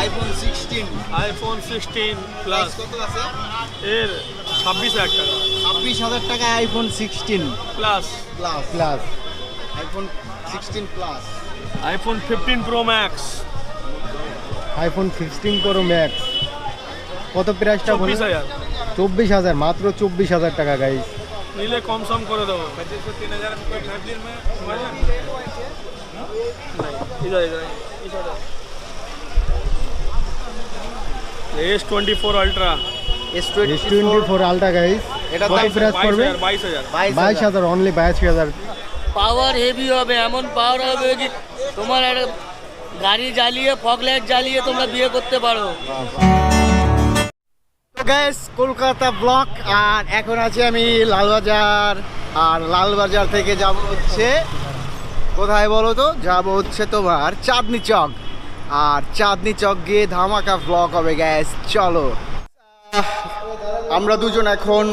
IPhone sixteen iPhone sixteen plus কত আছে? এর ছাব্বিশ হাজার টাকা। ছাব্বিশ হাজার টাকায় iPhone sixteen plus plus plus iPhone sixteen plus iPhone fifteen pro max iPhone sixteen pro max কত প্রাইসটা চব্বিশ হাজার। চব্বিশ হাজার মাত্র চব্বিশ হাজার টাকা গাইস নিলে কম সম করে দেবো। S twenty four ultra S twenty four ultra guys এটা কত প্রাইস পড়বে? বাইশ হাজার। বাইশ হাজার। অনলি বাইশ হাজার। পাওয়ার হেভি হবে এমন পাওয়ার হবে যে তোমার একটা গাড়ি জ্বালিয়ে ফগ লাইট জ্বালিয়ে তোমরা বিয়ে করতে পারো। গ্যাস কলকাতা ব্লক আর এখন আছি আমি লালবাজার আর লালবাজার থেকে যাব হচ্ছে কোথায় বলো তো? যাব হচ্ছে তোমার চাঁদনি চক। আর চাঁদনি চক গিয়ে ধামাকা ব্লক হবে গ্যাস চলো। আমরা দুজন এখন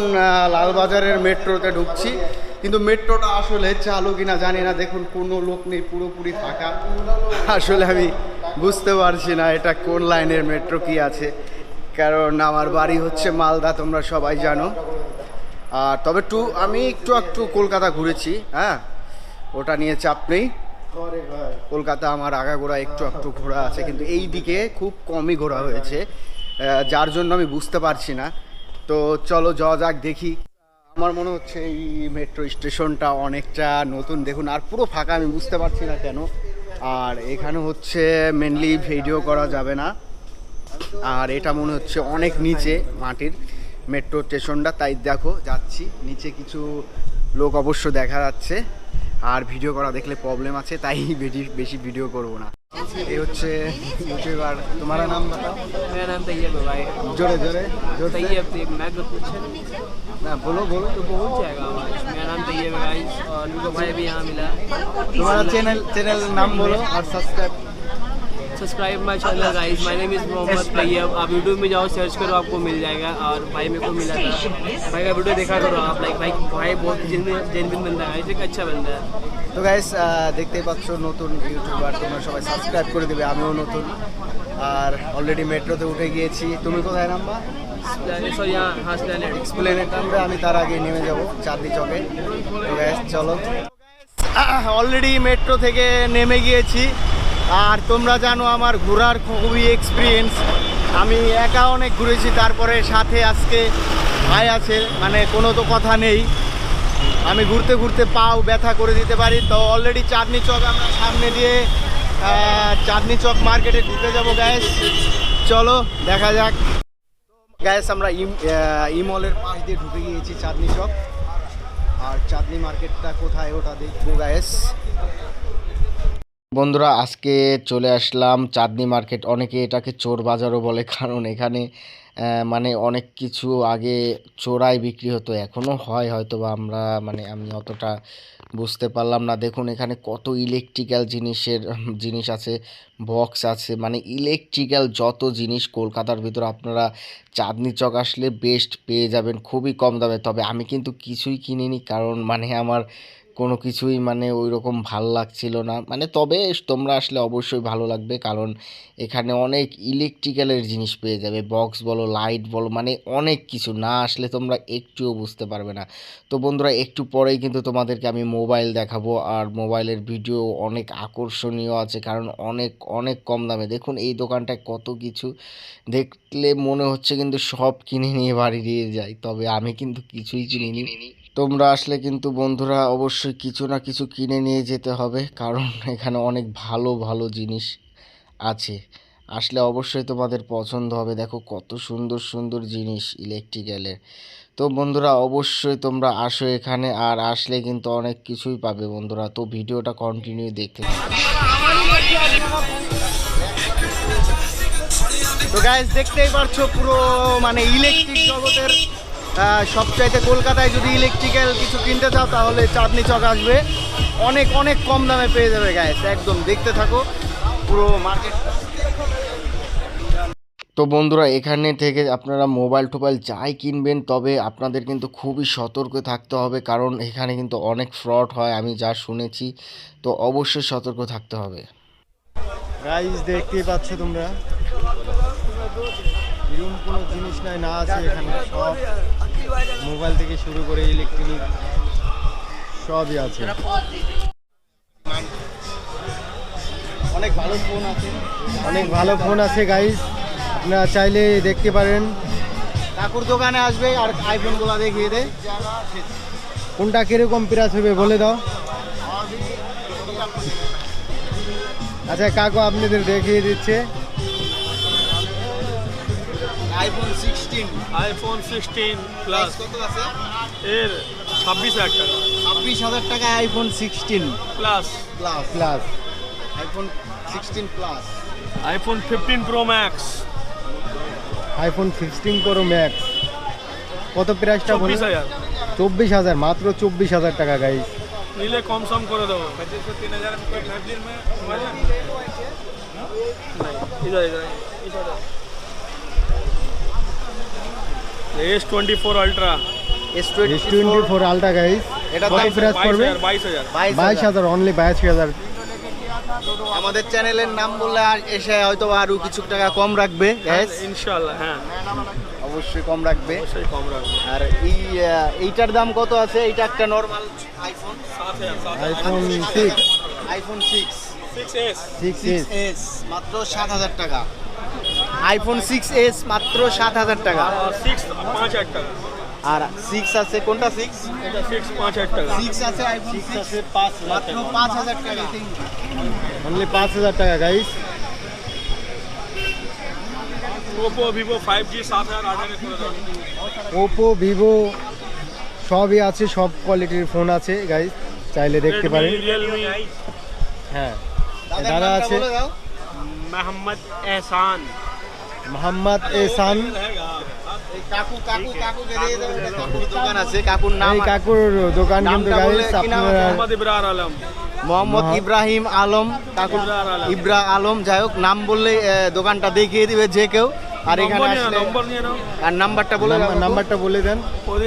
লালবাজারের মেট্রোতে ঢুকছি। কিন্তু মেট্রোটা আসলে চালু কিনা জানি না। দেখুন, কোনো লোক নেই পুরোপুরি ফাঁকা। আসলে আমি বুঝতে পারছি না এটা কোন লাইনের মেট্রো কি আছে। কারণ আমার বাড়ি হচ্ছে মালদা, তোমরা সবাই জানো। আর তবে টু আমি একটু একটু কলকাতা ঘুরেছি হ্যাঁ? ওটা নিয়ে চাপ নেই। কলকাতা আমার আগাগোড়া, একটু একটু ঘোরা আছে, কিন্তু এই দিকে খুব কমই ঘোরা হয়েছে। যার জন্য আমি বুঝতে পারছি না। তো চলো যাওয়া যাক, দেখি। আমার মনে হচ্ছে এই মেট্রো স্টেশনটা অনেকটা নতুন। দেখুন, আর পুরো ফাঁকা, আমি বুঝতে পারছি না কেন। আর এখানে হচ্ছে মেনলি ভিডিও করা যাবে না। আর এটা মনে হচ্ছে অনেক নিচে মাটির মেট্রো স্টেশনটা। তাই দেখো, যাচ্ছি। নিচে কিছু লোক অবশ্য দেখা যাচ্ছে। আর ভিডিও করা দেখলে প্রবলেম আছে তাই বেশি বেশি ভিডিও করব না এই হচ্ছে ইউটিউবার তোমার নাম बताओ मेरा नाम तैयब है भाई জোরে জোরে জোরে तैयब तो एक मैं तो पूछे না বলো বলো तो पहुंच जाएगा आवाज मेरा नाम तैयब है गाइस और उनको भाई भी यहाँ मिला তোমার চ্যানেল চ্যানেল নাম বলো আর subscribe subscribe my channel guys my name is Mohammad Tayyab आप यूट्यूब में जाओ सर्च करो आपको मिल जाएगा और भाई मेरे को मिला था भाई का वीडियो देखा करो आप लाइक भाई भाई बहुत जेनविन बंदा है एक अच्छा बंदा है তো গাইস দেখতেই পাচ্ছ নতুন ইউটিউবার তোমরা সবাই সাবস্ক্রাইব করে দেবে আমিও নতুন আর অলরেডি মেট্রোতে উঠে গিয়েছি তুমি কোথায় নামবা प्लैनेट और यहाँ हाँ प्लैनेट এক্সপ্লেনেট নামবে আমি তার আগে নেমে যাব চাঁদনি চকে তো গ্যাস চলো অলরেডি মেট্রো থেকে নেমে গিয়েছি আর তোমরা জানো আমার ঘোরার খুবই এক্সপিরিয়েন্স আমি একা অনেক ঘুরেছি, তারপরে সাথে আজকে ভাই আছে মানে কোনো তো কথা নেই। আমি ঘুরতে ঘুরতে পাও ব্যথা করে দিতে পারি। তো অলরেডি চাঁদনি চক আমরা সামনে দিয়ে চাঁদনি চক মার্কেটে ঢুকে যাব গ্যাস চলো, দেখা যাক। গ্যাস আমরা ইম ইমলের পাশ দিয়ে ঢুকে গিয়েছি চাঁদনি চক। আর চাঁদনি মার্কেটটা কোথায় ওটা দেখব গ্যাস বন্ধুরা, আজকে চলে আসলাম চাঁদনি মার্কেট। অনেকে এটাকে চোর বাজারও বলে, কারণ এখানে মানে অনেক কিছু আগে চোরাই বিক্রি হতো এখনও হয় হয়তো বা আমরা মানে আমি অতটা বুঝতে পারলাম না। দেখুন, এখানে কত ইলেকট্রিক্যাল জিনিসের জিনিস আছে বক্স আছে মানে ইলেকট্রিক্যাল যত জিনিস কলকাতার ভিতর আপনারা চাঁদনি চক আসলে বেস্ট পেয়ে যাবেন, খুবই কম দামে। তবে আমি কিন্তু কিছুই কিনিনি, কারণ মানে আমার কোনো কিছুই মানে ওই রকম ভালো লাগছিল না। মানে তবে তোমরা আসলে অবশ্যই ভালো লাগবে কারণ এখানে অনেক ইলেকট্রিক্যালের জিনিস পেয়ে যাবে। বক্স বলো লাইট বলো মানে অনেক কিছু না আসলে তোমরা একটুও বুঝতে পারবে না। তো বন্ধুরা, একটু পরেই কিন্তু তোমাদেরকে আমি মোবাইল দেখাবো আর মোবাইলের ভিডিও অনেক আকর্ষণীয় আছে কারণ অনেক অনেক কম দামে। দেখুন, এই দোকানটায় কত কিছু দেখলে মনে হচ্ছে কিন্তু সব কিনে নিয়ে বাড়ি দিয়ে যাই তবে আমি কিন্তু কিছুই কিনিনি। তোমরা আসলে কিন্তু বন্ধুরা অবশ্যই কিছু না কিছু কিনে নিয়ে যেতে হবে, কারণ এখানে অনেক ভালো ভালো জিনিস আছে। আসলে অবশ্যই তোমাদের পছন্দ হবে। দেখো কত সুন্দর সুন্দর জিনিস ইলেকট্রিক্যালের তো বন্ধুরা অবশ্যই তোমরা আসো এখানে আর আসলে কিন্তু অনেক কিছুই পাবে বন্ধুরা। তো ভিডিওটা কন্টিনিউ দেখতে দেখতেই পারছ পুরো মানে ইলেকট্রিক জগতের সবচাইতে কলকাতায় যদি ইলেকট্রিক্যাল কিছু কিনতে চাও তাহলে চাঁদনি চক আসবে। অনেক অনেক কম দামে পেয়ে যাবে গ্যাস একদম দেখতে থাকো। পুরো মার্কেট তো বন্ধুরা এখানে থেকে আপনারা মোবাইল টোবাইল যাই কিনবেন তবে আপনাদের কিন্তু খুবই সতর্ক থাকতে হবে কারণ এখানে কিন্তু অনেক ফ্রড হয় আমি যা শুনেছি। তো অবশ্যই সতর্ক থাকতে হবে। গাইজ দেখতেই পাচ্ছ তোমরা? এরকম কোনো জিনিস নাই না আছে এখানে সব। মোবাইল থেকে শুরু করে ইলেকট্রনিক সবই আছে। অনেক ভালো ফোন আছে। অনেক ভালো ফোন আছে গাইজ আপনারা চাইলে দেখতে পারেন। কাকুর দোকানে আসবে আর আইফোনগুলো দেখিয়ে দে। কোনটা কীরকম প্রাইস হবে বলে দাও। আচ্ছা কাকু আপনাদের দেখিয়ে দিচ্ছে। IPhone sixteen iPhone sixteen plus কত আছে? এর ছাব্বিশ হাজার টাকা। ছাব্বিশ হাজার টাকায় iPhone sixteen plus plus plus iPhone sixteen plus iPhone fifteen pro max iPhone sixteen pro max কত প্রাইসটা বলি চব্বিশ হাজার। মাত্র চব্বিশ হাজার টাকা গাইজ নিলে কম সম করে দেবো। তিন হাজার S twenty four ultra S twenty four ultra এটা কত বাইশ হাজার অনলি বাইশ হাজার আমাদের চ্যানেলের নাম আর এসে হয়তো আরও কিছু টাকা কম রাখবে ইনশাআল্লাহ হ্যাঁ। অবশ্যই কম রাখবে। কম রাখবে। আর এই এইটার দাম কত আছে? এইটা একটা normal iPhone iPhone 6 iPhone 6 6s 6s মাত্র টাকা। আইফোন সিক্স এস মাত্র সাত হাজার টাকা। সিক্স পাঁচ হাজার টাকা। আর সিক্স আছে কোনটা সিক্স সিক্স পাঁচ হাজার টাকা। সিক্স আছে আইফোন সিক্স আছে পাঁচ মাত্র পাঁচ হাজার টাকা। অনলি পাঁচ হাজার টাকা guys Oppo Vivo five G সাত হাজার ওপো ভিভো সবই আছে সব কোয়ালিটির ফোন আছে গাইস চাইলে দেখতে পারেন। হ্যাঁ। দাদা আছে মোহাম্মদ এহসান। মোহাম্মদ এসান কাকুর দোকান আছে কাকুর নাম কাকুর দোকান কিন্তু নামটা বলে গাইজ কি নাম? আপনারা মোহাম্মদ ইবরার আলম। মোহাম্মদ মহা- ইব্রাহিম আলম কাকুর ইব্রা আলম। যাই হোক নাম বললে দোকানটা দেখিয়ে দিবে যে কেউ। আর এখানে আর নাম্বারটা বলে নাম্বারটা বলে দেন।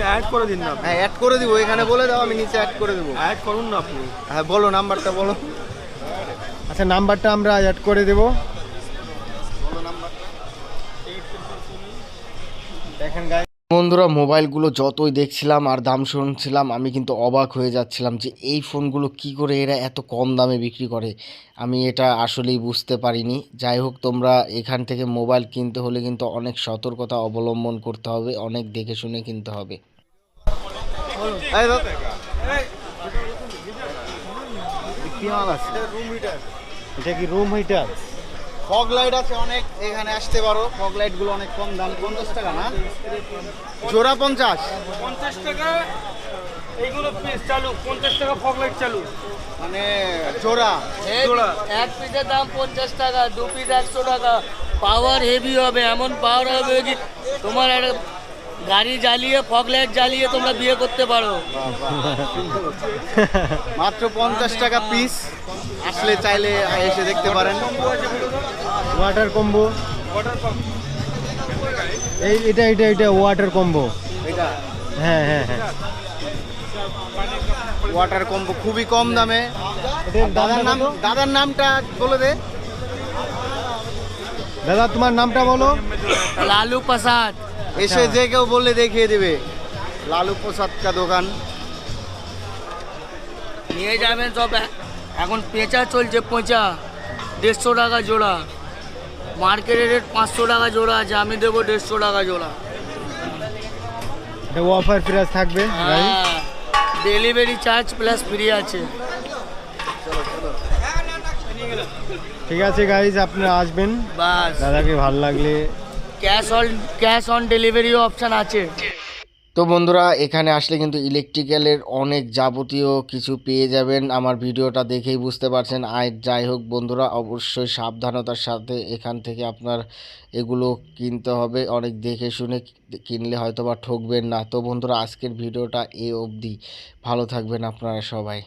অ্যাড করে দিন না হ্যাঁ অ্যাড করে দিব এখানে বলে দাও আমি নিচে অ্যাড করে দেবো। অ্যাড করুন না আপনি। হ্যাঁ বলো নাম্বারটা বলো। আচ্ছা নাম্বারটা আমরা অ্যাড করে দেবো। দেখেন বন্ধুরা মোবাইলগুলো যতই দেখছিলাম আর দাম শুনছিলাম আমি কিন্তু অবাক হয়ে যাচ্ছিলাম যে এই ফোনগুলো কি করে এরা এত কম দামে বিক্রি করে। আমি এটা আসলেই বুঝতে পারিনি। যাই হোক তোমরা এখান থেকে মোবাইল কিনতে হলে কিন্তু অনেক সতর্কতা অবলম্বন করতে হবে অনেক দেখে শুনে কিনতে হবে। এটা কি রুম হিটার ফগ লাইট আছে অনেক এখানে আসতে পারো। ফগ লাইটগুলো অনেক কম দাম পঞ্চাশ টাকা না? জোড়া পঞ্চাশ? পঞ্চাশ টাকা এইগুলো পিস চালু পঞ্চাশ টাকা ফগ লাইট চালু। মানে জোড়া। জোড়া। এক পিসের দাম পঞ্চাশ টাকা দু পিস একশো টাকা। পাওয়ার হেভি হবে এমন পাওয়ার হবে কি তোমার একটা গাড়ি জ্বালিয়ে ফগ লাইট জ্বালিয়ে তোমরা বিয়ে করতে পারো। মাত্র পঞ্চাশ টাকা পিস আসলে চাইলে এসে দেখতে পারেন। ওয়াটার কম্বো এই এটা এটা এটা ওয়াটার কম্বো হ্যাঁ হ্যাঁ হ্যাঁ। ওয়াটার কম্বো খুবই কম দামে। দাদার নাম দাদার নামটা বলে দে। দাদা তোমার নামটা বলো। লালু প্রসাদ। এসে যে কেউ বললে দেখিয়ে দেবে। লালু প্রসাদ কা দোকান। নিয়ে যাবেন সব। এখন পেঁচা চলছে পচা। দেড়শো টাকা জোড়া। মার্কেটের রেট পাঁচশো টাকা জোড়া আছে। আমি দেবো দেড়শো টাকা জোড়া। অফার প্রাইস থাকবে হ্যাঁ। ডেলিভারি চার্জ প্লাস ফ্রি আছে। ঠিক আছে গাইজ আপনারা আসবেন। বাস। দাদাকে ভালো লাগলে cash on cash on delivery option আছে। তো বন্ধুরা, এখানে আসলে কিন্তু ইলেকট্রিক্যালের অনেক যাবতীয় কিছু পেয়ে যাবেন। আমার ভিডিওটা দেখেই বুঝতে পারছেন। আর যাই হোক বন্ধুরা, অবশ্যই সাবধানতার সাথে এখান থেকে আপনার এগুলো কিনতে হবে। অনেক দেখে শুনে কিনলে হয়তো বা ঠকবেন না। তো বন্ধুরা, আজকের ভিডিওটা এ অবধি। ভালো থাকবেন আপনারা সবাই।